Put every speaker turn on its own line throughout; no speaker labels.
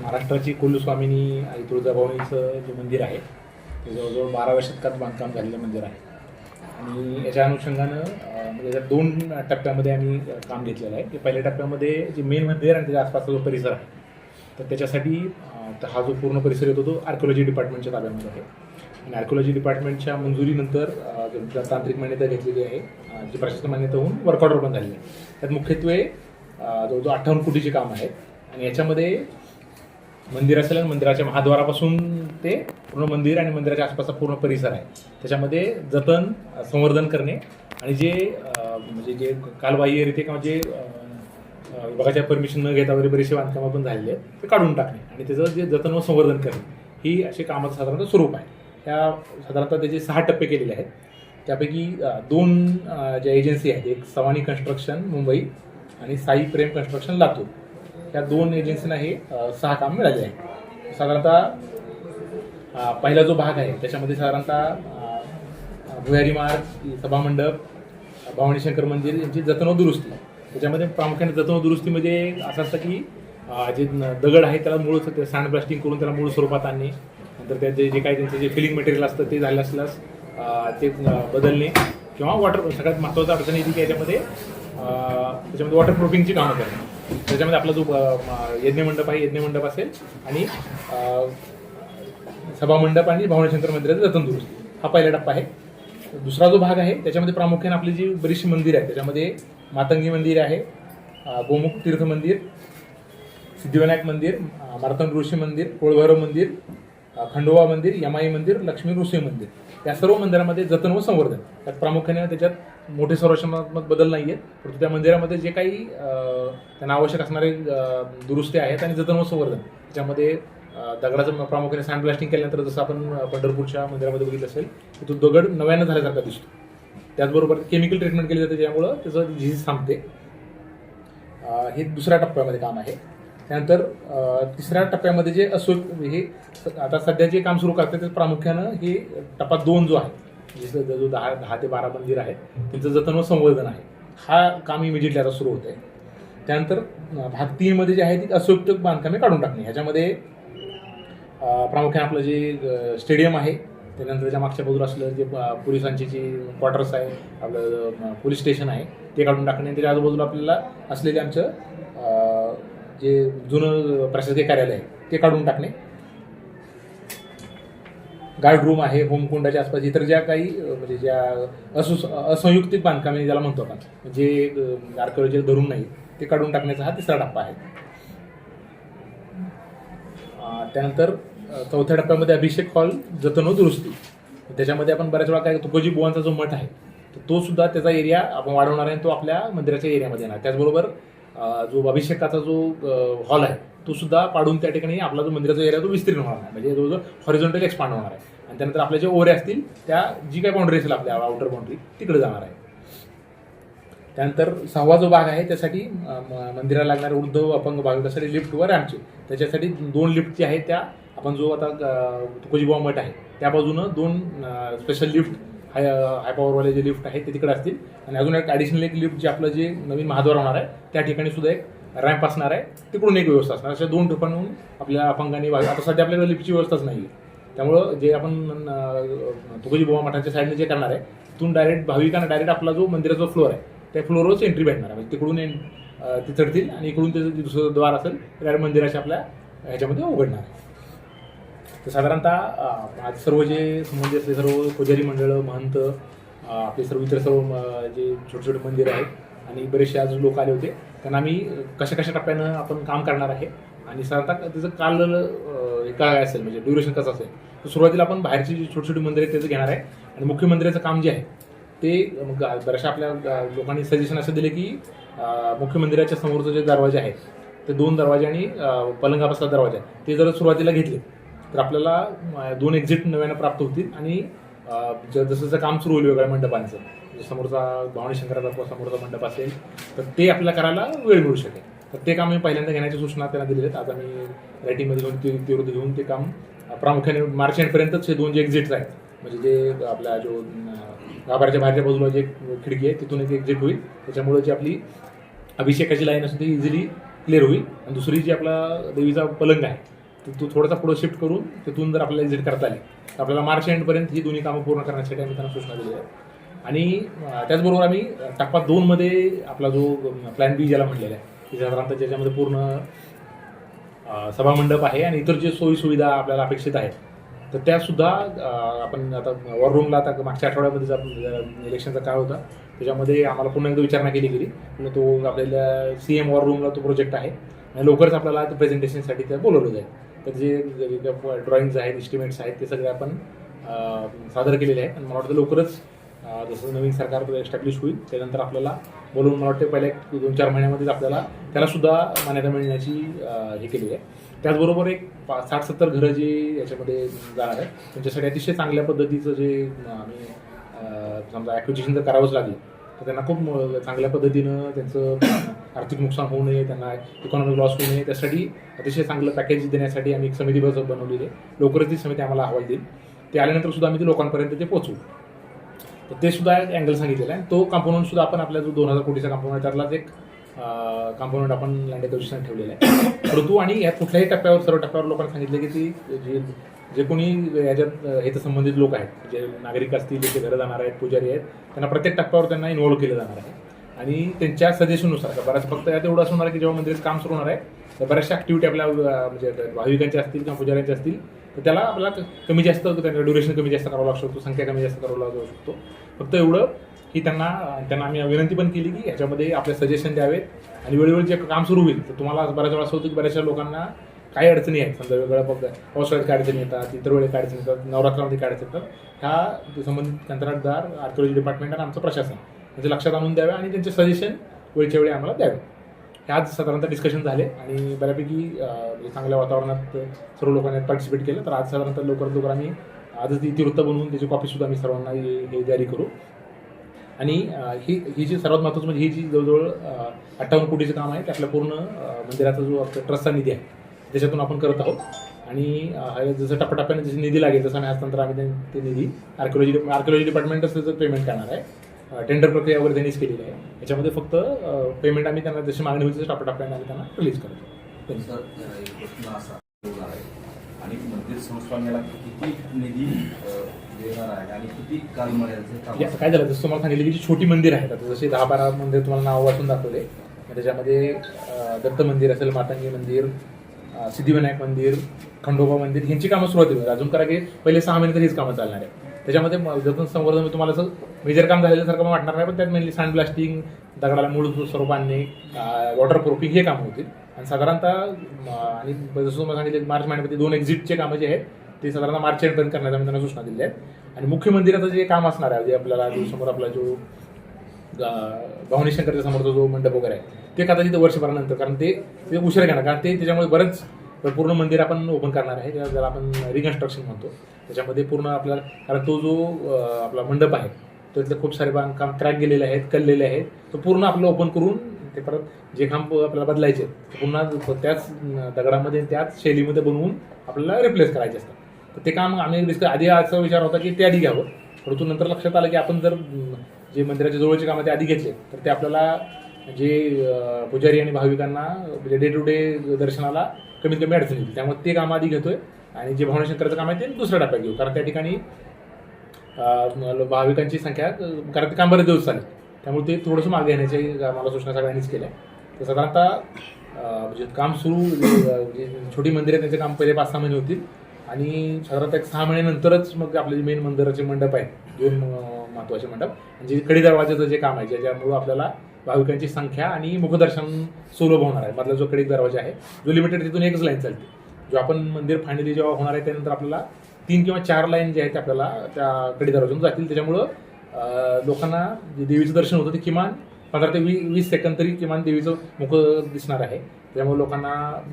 महाराष्ट्राची कुलस्वामिनी आई तुळजाभवानीचं जे मंदिर आहे ते जवळजवळ बाराव्या शतकात बांधकाम झालेलं मंदिर आहे. आणि याच्या अनुषंगानं म्हणजे याच्या दोन टप्प्यामध्ये आम्ही काम घेतलेलं आहे. की पहिल्या टप्प्यामध्ये जे मेन मंदिर आणि त्याच्या आसपासचा जो परिसर आहे तर त्याच्यासाठी हा जो पूर्ण परिसर येतो तो आर्किओलॉजी डिपार्टमेंटच्या ताब्यामध्ये आहे. आणि आर्किओलॉजी डिपार्टमेंटच्या मंजुरीनंतर तांत्रिक मान्यता घेतलेली आहे जी प्रशासन मान्यता होऊन वर्कआउट पण झालेली आहे. त्यात मुख्यत्वे जवळजवळ अठ्ठावन्न कोटीचे काम आहे आणि याच्यामध्ये मंदिर असेल आणि मंदिराच्या महाद्वारापासून ते पूर्ण मंदिर आणि मंदिराच्या आसपासचा पूर्ण परिसर आहे. त्याच्यामध्ये जतन संवर्धन करणे आणि जे म्हणजे जे कालबाह्यरित्या किंवा जे विभागाच्या परमिशन न घेता वगैरे बरेचसे बांधकामं पण झालेले आहेत ते काढून टाकणे आणि त्याचं जे जतन व संवर्धन करणे ही असे कामाचं साधारणतः स्वरूप आहे. त्या साधारणतः त्याचे सहा टप्पे केलेले आहेत. त्यापैकी दोन ज्या एजन्सी आहेत एक सवानी कन्स्ट्रक्शन मुंबई आणि साई प्रेम कन्स्ट्रक्शन लातूर. या दोन एजन्सींना हे सहा काम मिळाले आहे. साधारणतः पहिला जो भाग आहे त्याच्यामध्ये साधारणतः भुयारी मार्ग सभामंडप भवानी शंकर मंदिर यांची जतन व दुरुस्ती. त्याच्यामध्ये प्रामुख्याने जतन व दुरुस्तीमध्ये असं असतं की जे दगड आहे त्याला मूळ ते सँड ब्लास्टिंग करून त्याला मूळ स्वरूपात आणणे. नंतर त्याचे जे काही त्यांचं जे फिलिंग मटेरियल असतं ते झालं असल्यास ते बदलणे किंवा वॉटर सगळ्यात महत्त्वाचं अडचण येते की याच्यामध्ये त्याच्यामध्ये वॉटर प्रूफिंगची कामं करणे. त्याच्यामध्ये आपला जो यज्ञ मंडप यज्ञमंडप आहे यज्ञमंडप असेल आणि सभा सभामंडप आणि भवानीशंकर मंदिराचं जतन दुरुस्ती हा पहिला टप्पा आहे. दुसरा जो भाग आहे त्याच्यामध्ये प्रामुख्याने आपली जी बरीचशी मंदिर आहेत त्याच्यामध्ये मातंगी मंदिर आहे गोमुख तीर्थ मंदिर सिद्धिविनायक मंदिर मारतन ऋषी मंदिर कोळभैरव मंदिर खंडोबा मंदिर यमाई मंदिर लक्ष्मी नृसिंह मंदिर. या सर्व मंदिरामध्ये जतन व संवर्धन. त्यात प्रामुख्याने त्याच्यात मोठे संरक्षणात्मक बदल नाही आहेत परंतु त्या मंदिरामध्ये जे काही त्यांना आवश्यक असणारे दुरुस्ती आहेत आणि जतन व संवर्धन. त्याच्यामध्ये दगडाचं प्रामुख्याने सँड ब्लास्टिंग केल्यानंतर जसं आपण पंढरपूरच्या मंदिरामध्ये बघितलं असेल की तो दगड नव्यानं झाल्यासारखा दिसतो. त्याचबरोबर केमिकल ट्रीटमेंट केली जाते ज्यामुळं त्याचं झीज थांबते. हे दुसऱ्या टप्प्यामध्ये काम आहे. त्यानंतर तिसऱ्या टप्प्यामध्ये जे असो म्हणजे हे आता सध्या जे काम सुरू करतात ते प्रामुख्यानं हे टप्पा दोन जो आहे जिथं जो दहा दहा ते बारा मंदिर आहे त्यांचं जतन व संवर्धन आहे. हा काम इमिजिएटली आता सुरू होत आहे. त्यानंतर भाग तीनमध्ये जे आहे ती असोयुक्त बांधकामे काढून टाकणे. ह्याच्यामध्ये प्रामुख्याने आपलं जे स्टेडियम आहे त्यानंतर त्याच्या मागच्या बाजूला असलं जे पोलिसांचे जे क्वार्टर्स आहे आपलं पोलीस स्टेशन आहे ते काढून टाकणे. त्याच्या आजूबाजूला आपल्याला असलेले आमचं जे जुनं प्रशासकीय कार्यालय आहे ते काढून टाकणे गार्ड रूम आहे होमकुंडाच्या आसपास इतर ज्या काही म्हणजे ज्या असु असंयुक्तिक बांधकामे ज्याला म्हणतो आपण जे आर्किओलॉजी धरून नाही ते काढून टाकण्याचा हा तिसरा टप्पा आहे. त्यानंतर चौथ्या टप्प्यामध्ये अभिषेक हॉल जतन दुरुस्ती. त्याच्यामध्ये आपण बऱ्याच वेळा काय तुकोजी बुवांचा जो मठ आहे तर तो सुद्धा त्याचा एरिया आपण वाढवणार आहे तो आपल्या मंदिराच्या एरियामध्ये येणार. त्याचबरोबर जो अभिषेकाचा जो हॉल आहे तो सुद्धा पाडून त्या ठिकाणी आपला जो मंदिराचा एरिया तो विस्तीर्ण होणार आहे म्हणजे जो हॉरिझॉन्टल एक्सपांड होणार आहे. आणि त्यानंतर आपल्या जे ओरे असतील त्या जी काही बाउंड्री असेल आपल्या आउटर बाउंड्री तिकडे जाणार आहे. त्यानंतर सहावा जो भाग आहे त्यासाठी म- मंदिराला लागणारे वृद्ध अपंग भाग त्यासाठी लिफ्ट व रॅम्पचे त्याच्यासाठी दोन लिफ्ट जे आहेत त्या आपण जो आता अ, मठ आहे त्या बाजूनं दोन स्पेशल लिफ्ट हाय हाय पॉवरवाले जे लिफ्ट आहेत ते तिकडे असतील. आणि अजून एक ॲडिशनल एक लिफ्ट जे आपलं जे नवीन महाद्वार होणार आहे त्या ठिकाणी सुद्धा एक रॅम्प असणार आहे. तिकडून एक व्यवस्था असणार. अशा दोन ठिकाणून आपल्या अपंगांनी भाग आता सध्या आपल्याकडे लिफ्टची व्यवस्थाच नाही आहे त्यामुळं जे आपण तुकोजी बोबा मठाच्या साईडने जे करणार आहे तिथून डायरेक्ट भाविकांना डायरेक्ट आपला जो मंदिराचा फ्लोअर आहे त्या फ्लोअरवरच एंट्री भेटणार आहे. म्हणजे तिकडून ते चढतील आणि इकडून त्याचं दुसरं द्वार असेल ते डायरेक्ट मंदिराच्या आपल्या ह्याच्यामध्ये उघडणार आहे. तर साधारणतः आज सर्व जे म्हणजे संबंधित असले सर्व पुजारी मंडळं महंत आपले सर्व इतर सर्व जे छोटे छोटे मंदिर आहेत आणि बरेचसे आज लोक आले होते त्यांना आम्ही कशा कशा टप्प्यानं आपण काम करणार आहे आणि साधारणतः त्याचं काल काय असेल म्हणजे ड्युरेशन कसं असेल? तर सुरुवातीला आपण बाहेरची जी छोटी छोटी मंदिरं आहेत त्याचं घेणार आहे आणि मुख्य मंदिराचं काम जे आहे ते मग बऱ्याचशा आपल्या लोकांनी सजेशन असं दिले की मुख्य मंदिराच्या समोरचं जे दरवाजे आहेत ते दोन दरवाजे आणि पलंगापासला दरवाजा ते जर सुरुवातीला घेतले. तर आपल्याला दोन एक्झिट नव्यानं प्राप्त होतील आणि ज- जसं जसं काम सुरू होईल वेगळ्या मंडपांचं समोरचा भवानी शंकराचा समोरचा मंडप असेल तर ते आपल्याला करायला वेळ मिळू शकेल. तर ते काम मी पहिल्यांदा घेण्याच्या सूचना त्यांना दिलेल्या आहेत. आता मी रायटिंगमध्ये घेऊन ते विरुद्ध घेऊन ते काम प्रामुख्याने मार्च एंडपर्यंतच हे दोन जे एक्झिट्स आहेत म्हणजे जे आपला जो गाभाराच्या गाभाऱ्याच्या बाहेरच्या बाजूला जे खिडकी आहे तिथून एक एक्झिट होईल. त्याच्यामुळे जी आपली अभिषेकाची लाईन असते ती इझिली क्लिअर होईल. आणि दुसरी जी आपला देवीचा पलंग आहे तर तो थोडासा पुढे शिफ्ट करून तिथून जर आपल्याला एक्झिट करता आली तर आपल्याला मार्च एंडपर्यंत ही दोन्ही कामं पूर्ण करण्यासाठी आम्ही त्यांना सूचना दिली आहे आणि त्याचबरोबर आम्ही टप्पा दोनमध्ये आपला जो प्लॅन बी ज्याला म्हणलेला आहे की साधारणतः ज्याच्यामध्ये पूर्ण सभामंडप आहे आणि इतर जे सोयीसुविधा आपल्याला अपेक्षित आहेत तर त्यासुद्धा आपण आता वॉर रूमला आता मागच्या आठवड्यामध्ये जर इलेक्शनचा काळ होता त्याच्यामध्ये आम्हाला पुन्हा एकदा विचारणा केली गेली. पुन्हा तो आपल्याला सी एम वॉर रूमला तो प्रोजेक्ट आहे. आणि लवकरच आपल्याला प्रेझेंटेशनसाठी त्या बोलवलं जाईल. तर जे ड्रॉइंग्स आहेत इस्टिमेट्स आहेत ते सगळे आपण सादर केलेले आहेत. आणि मला वाटतं लवकरच जसं नवीन सरकार एस्टॅब्लिश होईल त्यानंतर आपल्याला बोलून मला वाटते पहिल्या दोन चार महिन्यामध्येच आपल्याला त्याला सुद्धा मान्यता मिळण्याची हे केलेली आहे. त्याचबरोबर एक पा साठ सत्तर घरं जे याच्यामध्ये जाणार आहे त्यांच्यासाठी अतिशय चांगल्या पद्धतीचं जे आम्ही समजा ॲक्विजिशन जर करावंच लागेल. तर त्यांना खूप चांगल्या पद्धतीनं त्यांचं आर्थिक नुकसान होऊ नये त्यांना इकॉनॉमिक लॉस होऊ नये. त्यासाठी अतिशय चांगलं पॅकेज देण्यासाठी आम्ही एक समिती बस बनवलेली आहे. लवकरच ती समिती आम्हाला अहवाल देईल. ते आल्यानंतर सुद्धा आम्ही ते लोकांपर्यंत ते पोहोचू. तर ते सुद्धा एक अँगल सांगितलेला आहे. तो कंपोनंट सुद्धा आपण आपल्या जो दोन हजार कोटीचा कंपोनंट आहे त्यातलाच एक कंपोनंट आपण लँड एक्विजिशन ठेवलेला आहे. परंतु आणि या कुठल्याही टप्प्यावर सर्व टप्प्यावर लोकांना सांगितलं की ती जे जे कोणी याच्यात याच्या संबंधित लोक आहेत जे नागरिक असतील जे घरं जाणार आहेत पुजारी आहेत त्यांना प्रत्येक टप्प्यावर त्यांना इन्व्हॉल्व केलं जाणार आहे. आणि त्यांच्या सजेशननुसार आता बऱ्याच फक्त यात एवढं असं होणार आहे की जेव्हा मंदिराचं काम सुरू होणार आहे तर बऱ्याचशा ॲक्टिव्हिटी आपल्या म्हणजे भाविकांच्या असतील किंवा पुजाऱ्यांच्या असतील तर त्याला आपल्याला कमी जास्त त्यांना ड्युरेशन कमी जास्त करावं लागू शकतो संख्या कमी जास्त करावं लागू शकतो. फक्त एवढं की त्यांना त्यांना आम्ही विनंती पण केली की याच्यामध्ये आपले सजेशन द्यावेत. आणि वेळोवेळी जे काम सुरू होईल तर तुम्हाला बऱ्याच वेळा असं होतं की बऱ्याचशा लोकांना काही अडचणी आहेत. समजा वेगळ्या बघ पावसाळ्यात अडचणी येतात इतर वेळेस अडचणी येतात नवरात्रामध्ये काय अडचणी येतात ह्या संबंधित कंत्राटदार आर्किओलॉजी डिपार्टमेंट आणि आमचं प्रशासन यांचे लक्षात आणून द्यावे आणि त्यांचे सजेशन वेळच्या वेळी आम्हाला द्यावे. हे आज साधारणतः डिस्कशन झाले आणि बऱ्यापैकी म्हणजे चांगल्या वातावरणात सर्व लोकांनी पार्टिसिपेट केलं. तर आज साधारणतः लवकरात लवकर आम्ही आजच ती इतिवृत्त बनवून त्याची कॉपीसुद्धा आम्ही सर्वांना हे जारी करू. आणि ही ही जी सर्वात महत्त्वाचं म्हणजे ही जी जवळजवळ अठ्ठावन्न कोटीचं काम आहे त्यातला पूर्ण मंदिराचा जो ट्रस्टचा निधी आहे त्याच्यातून आपण करत आहोत. आणि जसं टप्प्याटप्प्याने जसे निधी लागेल तसं आम्ही हस्तांतर आम्ही ते- निधी आर्किओलॉजी आर्किओलॉजी डिपार्टमेंटच त्याचं पेमेंट करणार आहे टेंडर प्रक्रिया वगैरे त्यांनीच केलेली आहे. याच्यामध्ये फक्त पेमेंट आम्ही त्यांना जशी मागणी होईल तसं टप्प्याटप्प्याने आम्ही त्यांना रिलीज करतो.
आणि मंदिर किती निधी
काय झालं? जसं तुम्हाला सांगितलं की जी छोटी मंदिर आहेत आता जसे दहा बारा मंदिर तुम्हाला नाव वाचून दाखवले त्याच्यामध्ये दत्त मंदिर असेल मातंगी मंदिर सिद्धिविनायक मंदिर खंडोबा मंदिर यांची कामं सुरुवात होईल म्हणजे अजून करा की पहिले सहा महिने तर हीच कामं चालणार आहे त्याच्यामध्ये जतन संवर्धन तुम्हाला असं मेजर काम झालेल्यासारखं मग वाटणार नाही पण त्यात मेनली सँड ब्लास्टिंग दगडाला मूळ स्वरूप आणणे वॉटर प्रूफिंग हे कामं होतील आणि साधारणतः आणि जसं तुम्हाला सांगितलं मार्च महिन्यामध्ये दोन एक्झिटचे कामं जे आहेत ते साधारणतः मार्च एंडपर्यंत करण्याचा आम्ही त्यांना सूचना दिल्या आहेत. आणि मुख्य मंदिराचं जे काम असणार आहे जे आपल्याला जो समोर आपला जो भावनी शंकरच्या समोरचा जो मंडप वगैरे आहे ते कदाचित वर्षभरानंतर कारण ते ते उशिरा घेणार कारण ते त्याच्यामुळे बरंच पूर्ण मंदिर आपण ओपन करणार आहे ज्याला ज्याला आपण रिकन्स्ट्रक्शन म्हणतो. त्याच्यामध्ये पूर्ण आपल्याला कारण तो जो आपला मंडप आहे त्यातले खूप सारे बांधकाम क्रॅक गेलेले आहेत कललेले आहेत तो पूर्ण आपलं ओपन करून ते परत जे खांब आपल्याला बदलायचे आहेत, पुन्हा त्याच दगडामध्ये त्याच शैलीमध्ये बनवून आपल्याला रिप्लेस करायचे असतात. तर ते काम आम्ही आधी असा विचार होता की ते आधी घ्यावं परंतु नंतर लक्षात आलं की आपण जर जे मंदिराच्या जवळचे कामं ते आधी घेतले तर ते आपल्याला जे पुजारी आणि भाविकांना म्हणजे डे टू डे दर्शनाला कमीत कमी अडचण येईल त्यामुळे ते काम आधी घेतोय आणि जे भवानी शंकराचं काम आहे ते दुसऱ्या टप्प्यात घेऊ. कारण त्या ठिकाणी भाविकांची संख्या कारण ते काम बरेच दिवस चालेल. त्यामुळे ते थोडंसं मागे घेण्याची मला सूचना सगळ्यांनीच केल्या तर साधारणतः म्हणजे काम सुरू जे म्हणजे छोटी मंदिरं त्यांचे काम पहिले पाच सहा महिने होतील. आणि साधारणतः एक सहा महिन्यानंतरच मग आपले जे मेन मंदिराचे मंडप आहे दोन महत्त्वाचे महत्त्वाचे मंडप म्हणजे कडी दरवाजाचं जे काम आहे ज्याच्यामुळं आपल्याला भाविकांची संख्या आणि मुखदर्शन सुलभ होणार आहे. मधला जो कडी दरवाजा आहे जो लिमिटेड तिथून एकच लाईन चालते. जो आपण मंदिर फायनली जेव्हा होणार आहे त्यानंतर आपल्याला तीन किंवा चार लाईन जे आहेत ते आपल्याला त्या कडी दरवाजातून जातील. त्याच्यामुळं लोकांना जे देवीचं दर्शन होतं ते किमान पंधरा ते वीस वीस सेकंद तरी किमान देवीचं मुख दिसणार आहे. त्यामुळे लोकांना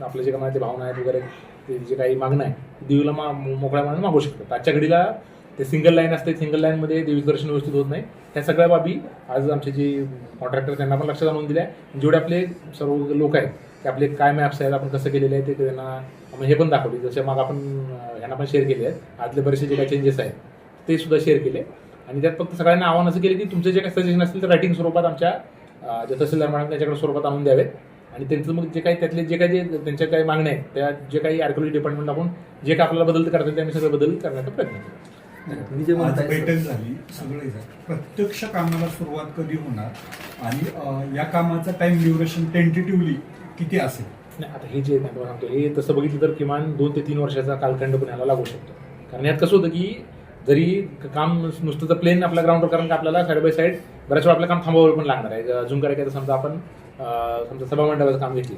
आपल्या जे काही भावना आहेत वगैरे ते जे काही मागणं आहे देवीला मा मोकळ्या मनाने मागू शकतात. आजच्या घडीला ते सिंगल लाईन असते सिंगल लाईनमध्ये देवीचं दर्शन व्यवस्थित होत नाही. त्या सगळ्या बाबी आज आमचे जे कॉन्ट्रॅक्टर त्यांना पण लक्षात आणून दिल्या आहे. जेवढे आपले सर्व लोक आहेत ते आपले काय मॅप्स आहेत आपण कसं केलेले आहे ते त्यांना हे पण दाखवले. जसे मग आपण ह्यांना पण शेअर केले आहेत. आतले बरेचसे जे काही चेंजेस आहेत ते सुद्धा शेअर केले. आणि त्यात फक्त सगळ्यांना आव्हान असं केलं की तुमचे जे काही सजेशन असतील तर रायटिंग स्वरूपात आमच्या जे तहसीलदार मॅडम त्यांच्याकडे स्वरूपात आणून द्यावेत. आणि त्यांचं मग जे काही त्यातले जे काही जे त्यांच्या काही मागण्या आहेत त्या जे काही आर्किओलॉजी डिपार्टमेंट आपण जे काही आपल्याला बदल करता येईल ते आम्ही सगळं बदल करण्याचा प्रयत्न
केला
आज बैठक झाली. सगळे झालं. प्रत्यक्ष कामाला सुरुवात कधी होणार? आणि या कामाचं टाइम ड्युरेशन टेंटेटिव्हली किती असेल?
नाही आता हे जे मी तुम्हाला सांगतो हे तसं बघितलं तर किमान दोन ते तीन वर्षाचा कालखंड पण याला लागू शकतो. कारण यात कसं होतं की जरी काम नुस- नुसतं तर प्लेन आपल्या ग्राउंडवर कारण का आपल्याला साईड बाय साईड बऱ्याच वेळा आपलं काम थांबवावं पण लागणार आहे. अजून काय समजा आपण समजा सभा मंडपाचं काम घेतली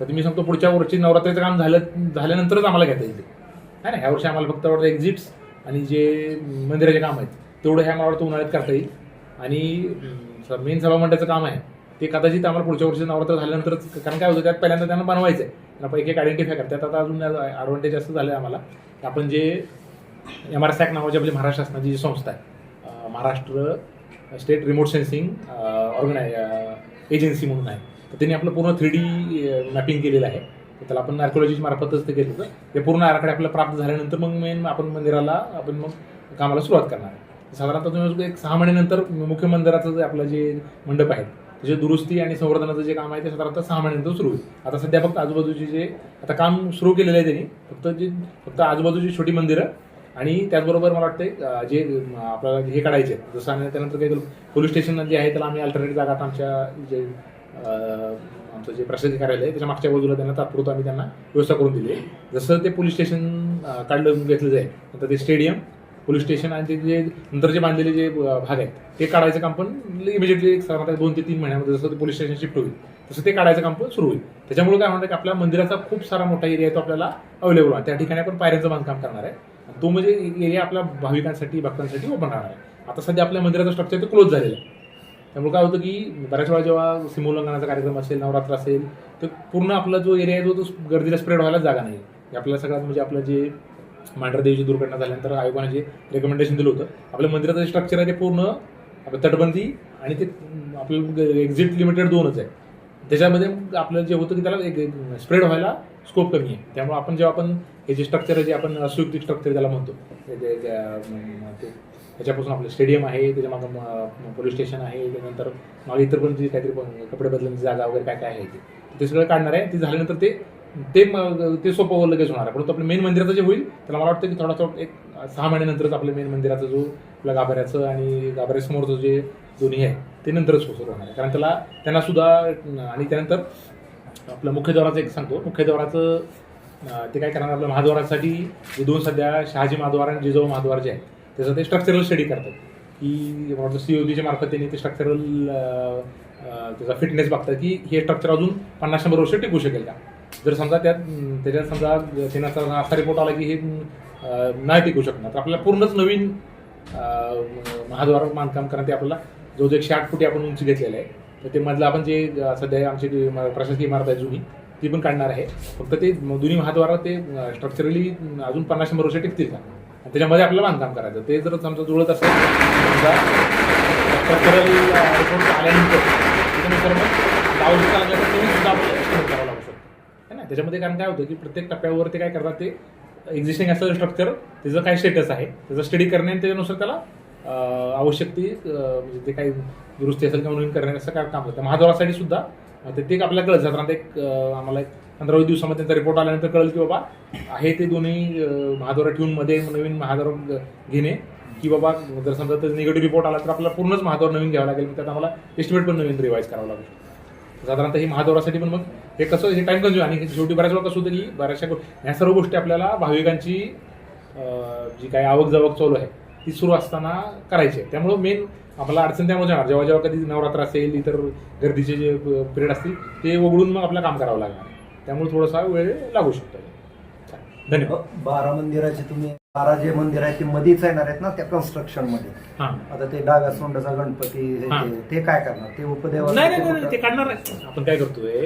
तर तुम्ही सांगतो पुढच्या वर्षी नवरात्रीचं काम झालं झाल्यानंतरच आम्हाला घेता येईल. ते. आहे ना ह्या वर्षी आम्हाला फक्त वाटतं एक्झिट्स आणि जे मंदिराचे काम आहेत तेवढं ह्या मला वाटतं उन्हाळ्यात करता येईल. आणि मेन सभा मंडळाचं काम आहे ते कदाचित आम्हाला पुढच्या वर्षी नवरात्र झाल्यानंतरच कारण काय होतं त्यात पहिल्यांदा त्यांना बनवायचं आहे. त्यांना एक एक आयडेंटिफाय करतात त्यात आता अजून ॲडव्हान्टेज असं झालं आहे आम्हाला. की आपण जे एम आर सॅक नावाची आपली महाराष्ट्र शासनाची जी संस्था आहे महाराष्ट्र स्टेट रिमोट सेन्सिंग ऑर्गनाय एजन्सी म्हणून आहे. तर त्यांनी आपलं पूर्ण थ्री डी मॅपिंग केलेलं आहे. तर त्याला आपण आर्किओलॉजी मार्फतच ते केलं होतं. ते पूर्ण आराखडे आपल्याला प्राप्त झाल्यानंतर मग मेन आपण मंदिराला आपण मग कामाला सुरुवात करणार आहे. साधारणतः तुम्ही एक सहा महिन्यानंतर मुख्य मंदिराचं जे आपलं जे मंडप आहे त्याची दुरुस्ती आणि संवर्धनाचं जे काम आहे ते साधारणतः सहा महिन्यानंतर सुरू होईल. आता सध्या फक्त आजूबाजूचे जे आता काम सुरू केलेलं आहे त्यांनी फक्त जे फक्त आजूबाजूची छोटी मंदिरं आणि त्याचबरोबर मला वाटते जे आपल्याला हे काढायचे आहेत. जसं आणि त्यानंतर काही पोलीस स्टेशन जे आहे त्याला आम्ही अल्टरनेट जागा आमच्या जे आमचं जे प्रशासकीय कार्यालय आहे त्याच्या मागच्या बाजूला त्यांना तात्पुरतं आम्ही त्यांना व्यवस्था करून दिली आहे. जसं ते पोलीस स्टेशन काढलं घेतलं जाईल नंतर ते स्टेडियम पोलीस स्टेशन आणि ते जे नंतर जे बांधलेले जे भाग आहेत ते काढायचं काम पण इमिजिएटली साधारणतः दोन ते तीन महिन्यामध्ये जसं ते पोलीस स्टेशन शिफ्ट होईल तसं ते काढायचं काम पण सुरू होईल. त्याच्यामुळे काय म्हणतात की आपल्या मंदिराचा खूप सारा मोठा एरिया आहे तो आपल्याला अवेलेबल आहे. त्या ठिकाणी आपण पायऱ्यांचं बांधकाम करणार आहे. तो म्हणजे एरिया आपल्या भाविकांसाठी भक्तांसाठी ओपन राहणार आहे. आता सध्या आपल्या मंदिराचं स्ट्रक्चर ते क्लोज झालेलं आहे. त्यामुळे काय होतं की बऱ्याच वेळा जेव्हा सीमोल्लंघनाचा कार्यक्रम असेल नवरात्र असेल तर पूर्ण आपला जो एरिया आहे तो तो गर्दीला स्प्रेड व्हायला जागा नाही. आपल्या आपल्याला सगळ्यात म्हणजे आपलं जे मांढरदेवीची दुर्घटना झाल्यानंतर आयोगाने जे रेकमेंडेशन दिलं होतं आपल्या मंदिराचं स्ट्रक्चर आहे ते पूर्ण आपलं तटबंदी आणि ते आपलं एक्झिट लिमिटेड दोनच आहे. त्याच्यामध्ये मग आपलं जे होतं की त्याला एक स्प्रेड व्हायला स्कोप कमी आहे. त्यामुळे आपण जेव्हा आपण हे जे स्ट्रक्चर आहे जे आपण असुयुक्तिक स्ट्रक्चर त्याला म्हणतो. ते- त्याच्यापासून आपलं स्टेडियम आहे त्याच्या मागं पोलीस स्टेशन आहे त्यानंतर मग इतर पण जे काहीतरी पण कपडे बदलण्याची जागा वगैरे काय काय आहे ते. ते सगळं काढणार आहे. ते झाल्यानंतर ते ते मग ते सोपं लगेच होणार आहे. परंतु आपलं मेन मंदिराचं जे होईल त्याला मला वाटतं की थोडा थोडा एक सहा महिन्यानंतरच आपलं मेन मंदिराचं जो आपल्या गाभाऱ्याचं आणि गाभाऱ्यासमोरचं जे दोन्ही आहे ते नंतरच सुरू होणार आहे. कारण त्याला त्यांना सुद्धा आणि त्यानंतर आपलं मुख्यद्वाराचं एक सांगतो. मुख्यद्वाराचं ते काय करणार आपल्या महाद्वारासाठी जे दोन सध्या शहाजी महाद्वार आणि जिजाऊ महाद्वार जे आहे त्याचं ते स्ट्रक्चरल स्टडी करतात. की मला वाटतं सीओजीच्या मार्फत त्यांनी ते स्ट्रक्चरल त्याचा फिटनेस बघतात की हे स्ट्रक्चर अजून पन्नास शंभर वर्ष टिकू शकेल का? जर समजा त्यात त्याच्यात समजा त्यांना असा रिपोर्ट आला की हे नाही टिकू शकणार तर आपल्याला पूर्णच नवीन महाद्वार बांधकाम कारण ते आपल्याला जो जो एकशे आठ फुटी आपण उंची घेतलेलं आहे. तर ते मधलं आपण जे सध्या आमची म- प्रशासकीय इमारत आहे जुनी ती पण काढणार आहे. फक्त ते दोन्ही महाद्वार ते स्ट्रक्चरली अजून पन्नास शंभर वर्ष टिकतील का? आणि त्याच्यामध्ये आपल्याला बांधकाम करायचं. ते जर समजा जुळत असेल समजा स्ट्रक्चरल रिपोर्ट आल्यानंतर त्याच्यानुसार मग आवश्यक लागलं तर तुम्ही सुद्धा आपल्याला estimate करावं लागू शकतो है ना त्याच्यामध्ये कारण काय होतं की प्रत्येक टप्प्यावर ते काय करतात ते एक्झिस्टिंग असलेलं स्ट्रक्चर त्याचं काय स्टेटस आहे त्याचं स्टडी करणे आणि त्याच्यानुसार त्याला आवश्यक ती म्हणजे ते काही दुरुस्ती असेल किंवा नवीन करणे असं काय काम होतं महाद्वारासाठी सुद्धा ते ते आपल्याला कळत साधारणतः एक आम्हाला एक पंधरा दिवसामध्ये त्यांचा रिपोर्ट आल्यानंतर कळेल की बाबा आहे ते दोन्ही महाद्वारा ठेवून मध्ये नवीन महाद्वार घेणे की बाबा जर समजा तर निगेटिव्ह रिपोर्ट आला तर आपल्याला पूर्णच महाद्वार नवीन घ्यावं लागेल. मग त्यात आम्हाला एस्टिमेट पण नवीन रिवाईज करावं लागू शकतो साधारणतः हे महादौरासाठी पण मग हे कसं हे टाइम कन्झ्युम आणि शेवटी बऱ्याच वेळा कसं होतं की बऱ्याचशा ह्या सर्व गोष्टी आपल्याला भाविकांची जी काही आवक जावक चालू आहे ती सुरू असताना करायची आहे. त्यामुळं मेन आपला अडचण त्यामुळे जाणार. जेव्हा जेव्हा कधी नवरात्र असेल इतर गर्दीचे जे पिरियड असतील ते वगळून मग आपलं काम करावं लागणार त्यामुळे थोडासा वेळ लागू शकतो. धन्यवाद.
बारा मंदिराचे तुम्ही बारा जे मंदिर आहेत ते मध्येच येणार आहेत ना त्या कन्स्ट्रक्शनमध्ये.
हां.
आता ते डाव्या सोंडाचा गणपती हे
हा.
ते- ते काय करणार? ते उपदेवा
नाही नाही नाही, ते काढणार नाही. आपण काय करतोय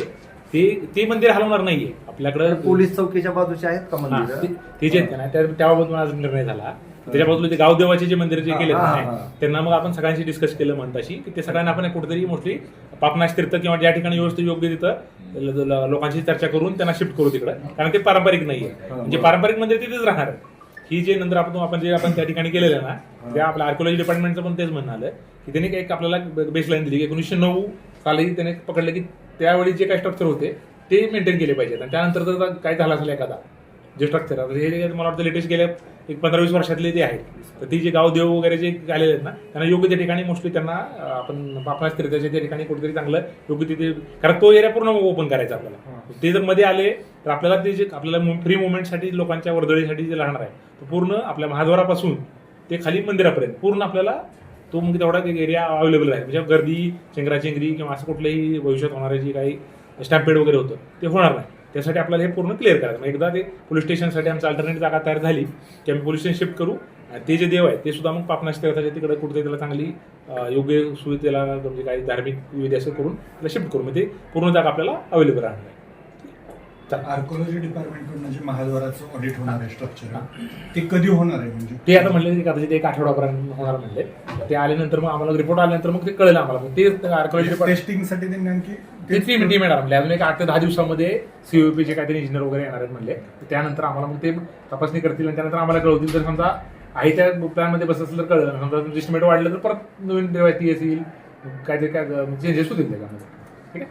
ते ते मंदिर हलवणार नाहीये. आपल्याकडे
पोलीस चौकीच्या बाजूच्या आहेत का
हा,
मंदिर
ते- ते जे आहेत त्या- त्याबाबत माझा निर्णय झाला. त्याच्या बाजूला ते गावदेवाचे जे मंदिर जे
हा,
केले
हा, हा.
त्यांना मग आपण सगळ्यांशी डिस्कस केलं म्हणताशी की ते सगळ्यांना आपण कुठेतरी मोस्टली पापनाश तीर्थ किंवा ज्या ठिकाणी व्यवस्थित योग्य तिथं ल- ल- लोकांशी चर्चा करून त्यांना शिफ्ट करू तिकडे. कारण ते पारंपरिक नाहीये. म्हणजे. पारंपरिक मंदिर तिथेच राहणार. आहे. ही जे नंतर आपण आपण जे आपण त्या ठिकाणी केलेलं ना त्या आपल्या आर्किओलॉजी डिपार्टमेंटचं पण तेच म्हणणं आलं की त्यांनी एक आपल्याला बेसलाईन दिली की एकोणीसशे नऊ कालही त्याने पकडलं की त्यावेळी जे काही स्ट्रक्चर होते ते मेंटेन केले पाहिजेत. आणि त्यानंतर जर काय झाला असेल एखादा? जे स्ट्रक्चर आता हे मला वाटतं लेटेस्ट गेल्या एक पंधरा वीस वर्षातले ते आहेत तर ती जे गावदेव वगैरे जे आलेले आहेत ना त्यांना योग्य त्या ठिकाणी मोस्टली त्यांना आपण तीर्थाच्या त्या ठिकाणी कुठेतरी चांगलं योग्य तिथे कारण तो एरिया पूर्ण ओपन करायचा आपल्याला. ते जर मध्ये आले तर आपल्याला ते जे आपल्याला फ्री मुवमेंटसाठी लोकांच्या वर्दळीसाठी जे राहणार आहे तो पूर्ण आपल्या महाद्वारापासून ते खाली मंदिरापर्यंत पूर्ण आपल्याला तो मग तेवढा एरिया अवेलेबल आहे म्हणजे गर्दी चेंगराचेंगरी किंवा असं कुठलंही भविष्यात होणारे जे काही स्टॅम्पेड वगैरे होतं ते होणार नाही. त्यासाठी आपल्याला हे पूर्ण क्लिअर करायचं. मग एकदा ते पोलीस स्टेशनसाठी आमचं अल्टरनेट जागा तयार झाली की आम्ही पोलीस स्टेशन शिफ्ट करू. आणि ते जे देव आहेत ते सुद्धा मग पापनाश तीर्थाच्या तिकडे कुठेतरी त्याला चांगली योग्य सुविधेला म्हणजे काही धार्मिक विविध असं करून त्याला शिफ्ट करू. म्हणजे पूर्ण जागा आपल्याला अवेलेबल राहणार आहे.
आर्कोलॉजी डिपार्टमेंटकडून जे महाद्वाराचं ऑडिट होणार आहे स्ट्रक्चर ते कधी होणार आहे म्हणजे?
ते आता म्हणले की कदाचित एक आठवडापर्यंत होणार म्हणले. ते आल्यानंतर मग आम्हाला रिपोर्ट आल्यानंतर मग ते कळलं आम्हाला. मग ते आर्कोलॉजी डिपार्टमेंट
टेस्टिंगसाठी त्यांनी आणखी
ते टीम टीम येणार म्हणले. अजून एक आठ ते दहा दिवसामध्ये सीओपीचे काहीतरी इंजिनियर वगैरे येणार आहेत म्हणले. तर त्यानंतर आम्हाला मग ते तपासणी करतील आणि त्यानंतर आम्हाला कळवतील. जर समजा आहे त्या प्लॅनमध्ये बसत असेल तर कळलं. समजा एस्टिमेट वाढलं तर परत नवीन एस येईल काहीतरी काय चेंजेस होतील त्याच्यामध्ये. ठीक आहे?